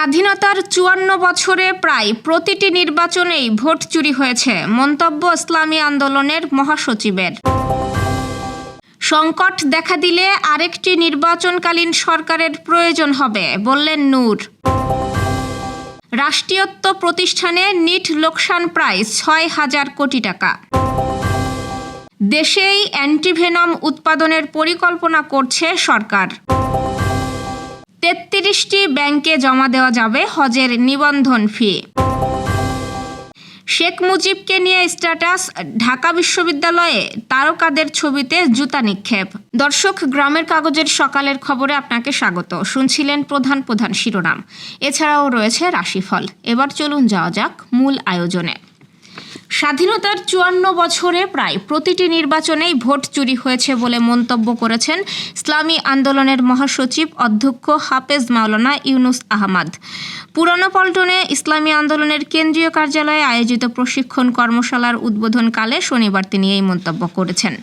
স্বাধীনতার চুয়ান্ন বছরে প্রায় প্রতিটি নির্বাচনেই ভোট চুরি হয়েছে, মন্তব্য ইসলামী আন্দোলনের মহাসচিবের। সংকট দেখা দিলে আরেকটি নির্বাচনকালীন সরকারের প্রয়োজন হবে, বললেন নূর। রাষ্ট্রীয়ত্ব প্রতিষ্ঠানে নিট লোকসান প্রায় ছয় হাজার কোটি টাকা। দেশেই অ্যান্টিভেনম উৎপাদনের পরিকল্পনা করছে সরকার। তেত্রিশটি ব্যাংকে জমা দেওয়া যাবে হজের নিবন্ধন ফি। শেখ মুজিবকে নিয়ে স্ট্যাটাস, ঢাকা বিশ্ববিদ্যালয়ে তারকাদের ছবিতে জুতা নিক্ষেপ। দর্শক, গ্রামের কাগজের সকালের খবরে আপনাকে স্বাগত। শুনছিলেন প্রধান প্রধান শিরোনাম। এছাড়াও রয়েছে রাশিফল। এবার চলুন যাওয়া যাক মূল আয়োজনে। স্বাধীনতার চুয়ান্ন বছরে প্রায় প্রতিটি নির্বাচনেই ভোট চুরি হয়েছে বলে মন্তব্য করেছেন ইসলামী আন্দোলনের মহাসচিব অধ্যক্ষ হাফেজ মাওলানা ইউনুস আহমাদ। পুরানো পল্টনে ইসলামী আন্দোলনের কেন্দ্রীয় কার্যালয়ে আয়োজিত প্রশিক্ষণ কর্মশালার উদ্বোধনকালে শনিবার তিনি এই মন্তব্য করেছেন।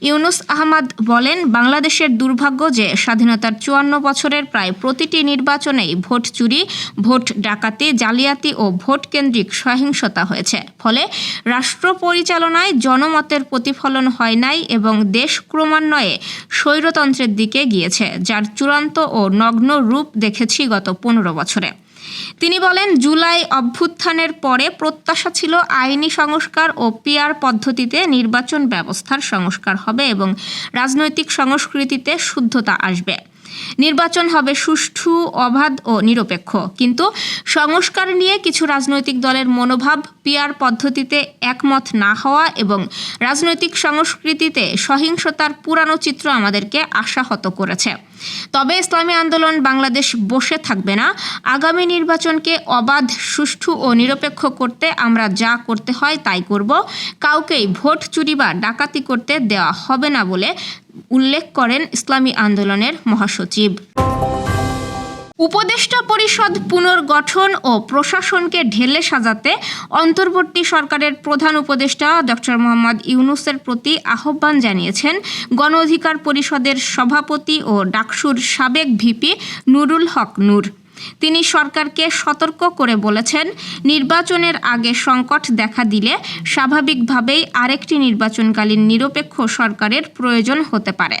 ইউনুস আহমদ বলেন, বাংলাদেশের দুর্ভাগ্য যে স্বাধীনতার চুয়ান্ন বছরের প্রায় প্রতিটি নির্বাচনেই ভোট চুরি, ভোট ডাকাতি, জালিয়াতি ও ভোট কেন্দ্রিক সহিংসতা হয়েছে। ফলে রাষ্ট্র পরিচালনায় জনমতের প্রতিফলন হয় নাই এবং দেশ ক্রমান্বয়ে স্বৈরতন্ত্রের দিকে গিয়েছে, যার চূড়ান্ত ও নগ্ন রূপ দেখেছি গত পনেরো বছরে। তিনি বলেন, জুলাই অভ্যুত্থানের পরে প্রত্যাশা ছিল আইনি সংস্কার ও পিয়ার পদ্ধতিতে নির্বাচন ব্যবস্থার সংস্কার হবে এবং রাজনৈতিক সংস্কৃতিতে শুদ্ধতা আসবে। নির্বাচন হবে সুষ্ঠু, অবাধ ও নিরপেক্ষ। কিন্তু সংস্কার নিয়ে কিছু রাজনৈতিক দলের মনোভাব পিয়ার পদ্ধতিতে একমত না হওয়া এবং রাজনৈতিক সংস্কৃতিতে সহিংসতার পুরানো চিত্র আমাদেরকে আশাহত করেছে। তবে ইসলামী আন্দোলন বাংলাদেশ বসে থাকবে না। আগামী নির্বাচনকে অবাধ, সুষ্ঠু ও নিরপেক্ষ করতে আমরা যা করতে হয় তাই করব। কাউকেই ভোট, চুরি বা ডাকাতি করতে দেওয়া হবে না বলে উল্লেখ করেন ইসলামী আন্দোলনের মহাসচিব। উপদেষ্টা পরিষদ পুনর্গঠন ও প্রশাসনকে ঢেলে সাজাতে অন্তর্বর্তী সরকারের প্রধান উপদেষ্টা ডক্টর মোহাম্মদ ইউনুসের প্রতি আহ্বান জানিয়েছেন। গণ অধিকার পরিষদের সভাপতি ও ডাকসুর সাবেক ভিপি নুরুল হক নূর। তিনি সরকারকে সতর্ক করে বলেছেন, নির্বাচনের আগে সংকট দেখা দিলে স্বাভাবিকভাবেই আরেকটি নির্বাচনকালীন নিরপেক্ষ সরকারের প্রয়োজন হতে পারে।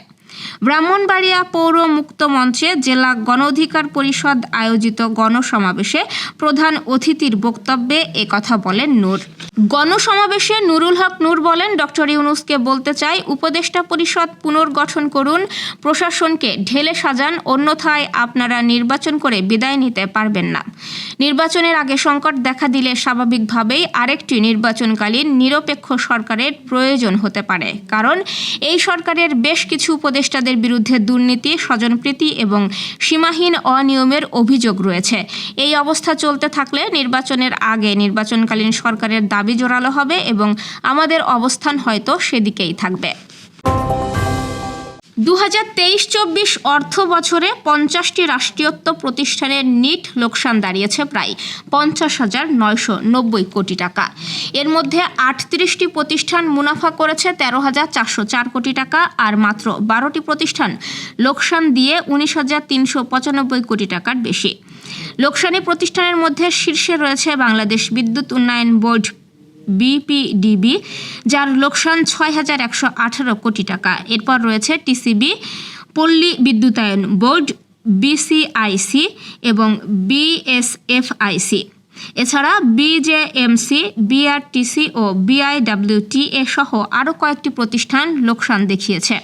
ব্রাহ্মণবাড়িয়া পৌর মুক্ত মঞ্চে জেলা গণ অধিকার পরিষদ আয়োজিত গণসমাবেশে প্রধান অতিথির বক্তব্যে কথা বলেন নূর। গণসমাবেশে নুরুল হক নূর বলেন, ডক্টর ইউনুসকে বলতে চাই, উপদেষ্টা পরিষদ পুনর্গঠন করুন, প্রশাসনকে ঢেলে সাজান, অন্যথায় আপনারা নির্বাচন করে বিদায় নিতে পারবেন না। নির্বাচনের আগে সংকট দেখা দিলে স্বাভাবিকভাবেই আরেকটি নির্বাচনকালীন নিরপেক্ষ সরকারের প্রয়োজন হতে পারে। কারণ এই সরকারের বেশ কিছু উপদেষ্টাদের বিরুদ্ধে দুর্নীতি, স্বজনপ্রীতি এবং সীমাহীন অনিয়মের অভিযোগ রয়েছে। এই অবস্থা চলতে থাকলে নির্বাচনের আগে নির্বাচনকালীন সরকারের দাবি জোরালো হবে এবং আমাদের অবস্থান হয়তো সেদিকেই থাকবে। দু হাজার তেইশ চব্বিশ অর্থ বছরে পঞ্চাশটি রাষ্ট্রীয়ত্ব প্রতিষ্ঠানের নিট লোকসান দাঁড়িয়েছে প্রায় পঞ্চাশ হাজার নয়শো নব্বই কোটি টাকা। এর মধ্যে আটত্রিশটি প্রতিষ্ঠান মুনাফা করেছে তেরো হাজার চারশো চার কোটি টাকা আর মাত্র বারোটি প্রতিষ্ঠান লোকসান দিয়ে উনিশ হাজার তিনশো পঁচানব্বই কোটি টাকার বেশি। লোকসানি প্রতিষ্ঠানের মধ্যে শীর্ষে রয়েছে বাংলাদেশ বিদ্যুৎ উন্নয়ন বোর্ড বিপিডিবি যার লোকসান ছয় হাজার একশো আঠারো কোটি টাকা। এরপর রয়েছে টিসিবি পল্লী বিদ্যুতায়ন বোর্ড বিসিআইসি এবং বিএসএফআইসি এছাড়া বিজেএমসি বিআরটিসি ও বিআইডব্লিউটিএ সহ আরও কয়েকটি প্রতিষ্ঠান লোকসান দেখিয়েছে।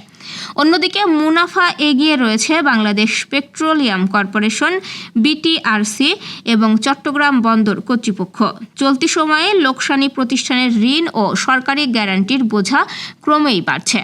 অন্যদিকে মুনাফা এগিয়ে রয়েছে বাংলাদেশ পেট্রোলিয়াম কর্পোরেশন, বিটিআরসি এবং চট্টগ্রাম বন্দর কর্তৃপক্ষ। চলতি সময়ে লোকসানি প্রতিষ্ঠানের ঋণ ও সরকারি গ্যারান্টির বোঝা ক্রমেই বাড়ছে।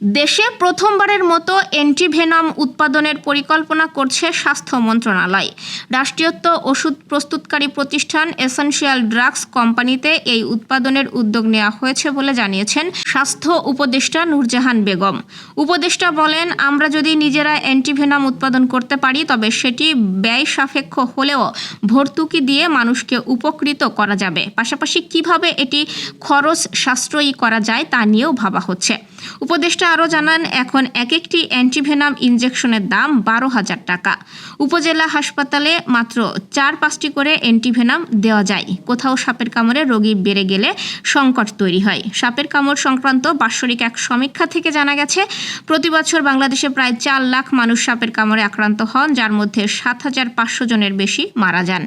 দেশে প্রথমবারের মতো অ্যান্টিভেনম উৎপাদনের পরিকল্পনা করছে স্বাস্থ্য মন্ত্রণালয়। রাষ্ট্রীয়ত্ব ওষুধ প্রস্তুতকারী প্রতিষ্ঠান এসেনশিয়াল ড্রাগস কোম্পানিতে এই উৎপাদনের উদ্যোগ নেওয়া হয়েছে বলে জানিয়েছেন স্বাস্থ্য উপদেষ্টা নূরজাহান বেগম। উপদেষ্টা বলেন, আমরা যদি নিজেরা অ্যান্টিভেনম উৎপাদন করতে পারি, তবে সেটি ব্যয় সাপেক্ষ হলেও ভর্তুকি দিয়ে মানুষকে উপকৃত করা যাবে। পাশাপাশি কীভাবে এটি খরচ সাশ্রয়ী করা যায় তা নিয়েও ভাবা হচ্ছে। উপদেষ্টা আরও জানান, এখন এক একটি অ্যান্টিভেনাম ইনজেকশনের দাম বারো হাজার টাকা। উপজেলা হাসপাতালে মাত্র চার পাঁচটি করে অ্যান্টিভেনাম দেওয়া যায়। কোথাও সাপের কামড়ে রোগী বেড়ে গেলে সংকট তৈরি হয়। সাপের কামড় সংক্রান্ত বাৎসরিক এক সমীক্ষা থেকে জানা গেছে, প্রতি বছর বাংলাদেশে প্রায় চার লাখ মানুষ সাপের কামড়ে আক্রান্ত হন, যার মধ্যে সাত হাজার পাঁচশো জনের বেশি মারা যান।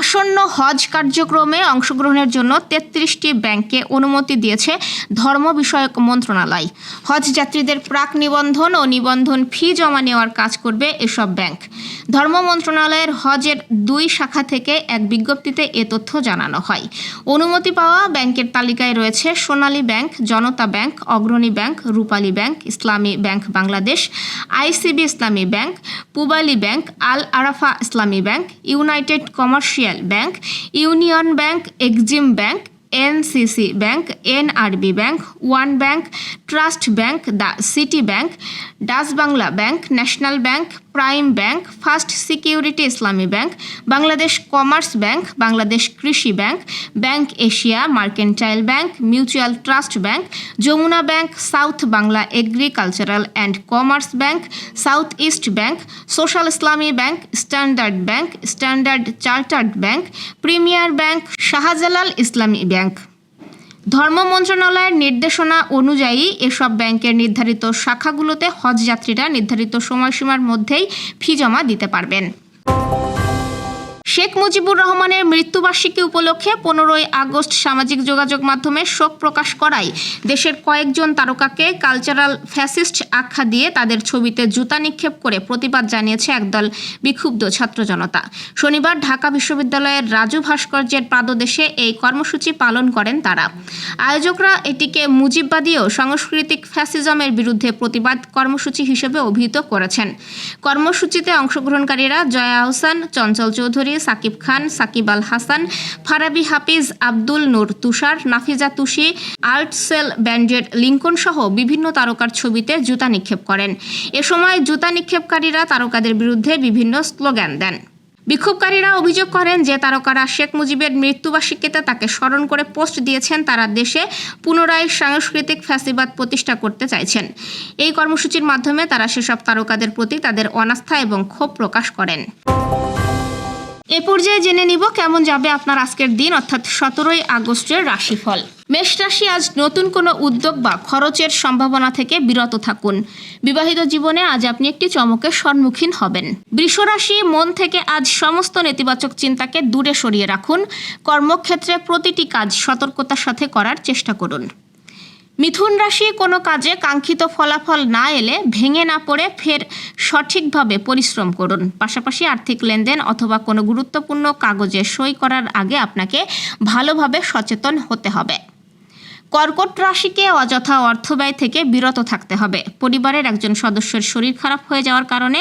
আসন্ন হজ কার্যক্রমে অংশগ্রহণের জন্য তেত্রিশটি ব্যাংককে অনুমতি দিয়েছে ধর্ম বিষয়ক মন্ত্রণালয়। হজ যাত্রীদের প্রাক নিবন্ধন ও নিবন্ধন ফি জমা নেওয়ার কাজ করবে এসব ব্যাংক। ধর্ম মন্ত্রণালয়ের হজের দুই শাখা থেকে এক বিজ্ঞপ্তিতে এ তথ্য জানানো হয়। অনুমতি পাওয়া ব্যাংকের তালিকায় রয়েছে Sonali Bank, Janata Bank, Agrani Bank, Rupali Bank, Islami Bank Bangladesh, ICB Islami Bank, Pubali Bank, Al Arafah Islami Bank, United Commercial Bank Union Bank Exim Bank NCC Bank, NRB Bank, One Bank, Trust Bank, the City Bank, Dutch Bangla Bank, National Bank, Prime Bank, First Security Islami Bank, Bangladesh Commerce Bank, Bangladesh Krishi Bank Bank Asia, Mercantile Bank, Mutual Trust Bank, Jamuna Bank, South Bangla Agricultural and Commerce Bank, South East Bank, Social Islami Bank, Standard Bank, Standard Chartered Bank, Premier Bank, Shahjalal Islami Bank. ধর্ম মন্ত্রণালয়ের নির্দেশনা অনুযায়ী এসব ব্যাংকের নির্ধারিত শাখাগুলোতে হজ যাত্রীরা নির্ধারিত সময়সীমার মধ্যেই ফি জমা দিতে পারবেন। শেখ মুজিবুর রহমানের মৃত্যুবার্ষিকী উপলক্ষে পনেরোই আগস্ট সামাজিক যোগাযোগ মাধ্যমে শোক প্রকাশ করায় দেশের কয়েকজন তারকাকে কালচারাল ফ্যাসিস্ট আখ্যা দিয়ে তাদের ছবিতে জুতা নিক্ষেপ করে প্রতিবাদ জানিয়েছে একদল বিক্ষুব্ধ ছাত্র জনতা। শনিবার ঢাকা বিশ্ববিদ্যালয়ের রাজু ভাস্কর্যের পাদদেশে এই কর্মসূচি পালন করেন তারা। আয়োজকরা এটিকে মুজিববাদী ও সাংস্কৃতিক ফ্যাসিজমের বিরুদ্ধে প্রতিবাদ কর্মসূচি হিসেবে অভিহিত করেছেন। কর্মসূচিতে অংশগ্রহণকারীরা জয়া আহসান, চঞ্চল চৌধুরী সাকিব খান, সাকিব আল হাসান, ফারাবি হাফিজ, আব্দুল নূর তুষার, নাফিজা তুষি আর্ট সেল ব্যান্ডের লিঙ্কন সহ বিভিন্ন তারকার ছবিতে জুতা নিক্ষেপ করেন। এ সময় জুতা নিক্ষেপকারীরা তারকাদের বিরুদ্ধে বিভিন্ন স্লোগান দেন। বিক্ষোভকারীরা অভিযোগ করেন যে তারকারা শেখ মুজিবের মৃত্যুবার্ষিকীতে তাকে স্মরণ করে পোস্ট দিয়েছেন তারা দেশে পুনরায় সাংস্কৃতিক ফ্যাসিবাদ প্রতিষ্ঠা করতে চাইছেন। এই কর্মসূচির মাধ্যমে তারা সেসব তারকাদের প্রতি তাদের অনাস্থা এবং ক্ষোভ প্রকাশ করেন। এ পর্যায়ে জেনে নিব কেমন যাবে আপনার আজকের দিন, অর্থাৎ সতেরোই আগস্টের রাশিফল। মেষ রাশি আজ নতুন কোনো উদ্যোগ বা খরচের সম্ভাবনা থেকে বিরত থাকুন। বিবাহিত জীবনে আজ আপনি একটি চমকের সম্মুখীন হবেন। বৃষ রাশি মন থেকে আজ সমস্ত নেতিবাচক চিন্তাকে দূরে সরিয়ে রাখুন। কর্মক্ষেত্রে প্রতিটি কাজ সতর্কতার সাথে করার চেষ্টা করুন। মিথুন রাশি কোনো কাজে কাঙ্ক্ষিত ফলাফল না এলে ভেঙে না পড়ে ফের সঠিকভাবে পরিশ্রম করুন। পাশাপাশি আর্থিক লেনদেন অথবা কোনো গুরুত্বপূর্ণ কাগজে সই করার আগে আপনাকে ভালোভাবে সচেতন হতে হবে। কর্কট রাশিকে অযথা অর্থ ব্যয় থেকে বিরত থাকতে হবে। পরিবারের একজন সদস্যের শরীর খারাপ হয়ে যাওয়ার কারণে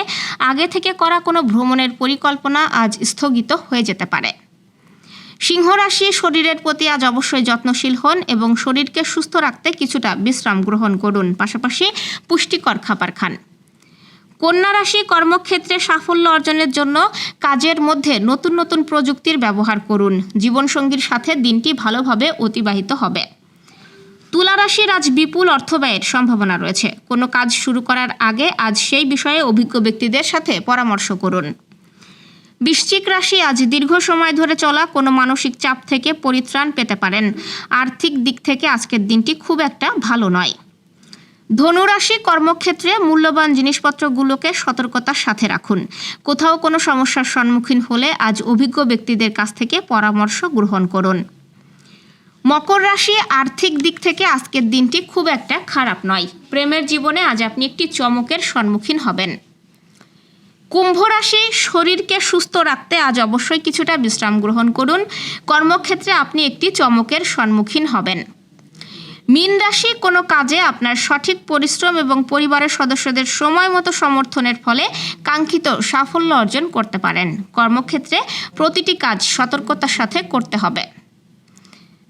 আগে থেকে করা কোনো ভ্রমণের পরিকল্পনা আজ স্থগিত হয়ে যেতে পারে। সিংহ রাশি শরীরের প্রতি আজ অবশ্যই যত্নশীল হন এবং শরীরকে সুস্থ রাখতে কিছুটা বিশ্রাম গ্রহণ করুন, পাশাপাশি পুষ্টিকর খাবার খান। কন্যা রাশি কর্মক্ষেত্রে সাফল্য অর্জনের জন্য কাজের মধ্যে নতুন নতুন প্রযুক্তির ব্যবহার করুন। জীবনসঙ্গীর সাথে দিনটি ভালোভাবে অতিবাহিত হবে। তুলা রাশির আজ বিপুল অর্থ ব্যয়ের সম্ভাবনা রয়েছে। কোনো কাজ শুরু করার আগে আজ সেই বিষয়ে অভিজ্ঞ ব্যক্তিদের সাথে পরামর্শ করুন। বৃশ্চিক রাশি আজ দীর্ঘ সময় ধরে চলা কোনো মানসিক চাপ থেকে পরিত্রাণ পেতে পারেন। আর্থিক দিক থেকে আজকের দিনটি খুব একটা ভালো নয়। ধনুরাশি কর্মক্ষেত্রে মূল্যবান জিনিসপত্রগুলোকে সতর্কতার সাথে রাখুন। কোথাও কোনো সমস্যার সম্মুখীন হলে আজ অভিজ্ঞ ব্যক্তিদের কাছ থেকে পরামর্শ গ্রহণ করুন। মকর রাশি আর্থিক দিক থেকে আজকের দিনটি খুব একটা খারাপ নয়। প্রেমের জীবনে আজ আপনি একটি চমকের সম্মুখীন হবেন। কুম্ভ রাশি, শরীরকে সুস্থ রাখতে আজ অবশ্যই কিছুটা বিশ্রাম গ্রহণ করুন। কর্মক্ষেত্রে আপনি একটি চমকের সম্মুখীন হবেন। মীন রাশি কোনো কাজে আপনার সঠিক পরিশ্রম এবং পরিবারের সদস্যদের সময় মতো সমর্থনের ফলে কাঙ্ক্ষিত সাফল্য অর্জন করতে পারেন। কর্মক্ষেত্রে প্রতিটি কাজ সতর্কতার সাথে করতে হবে।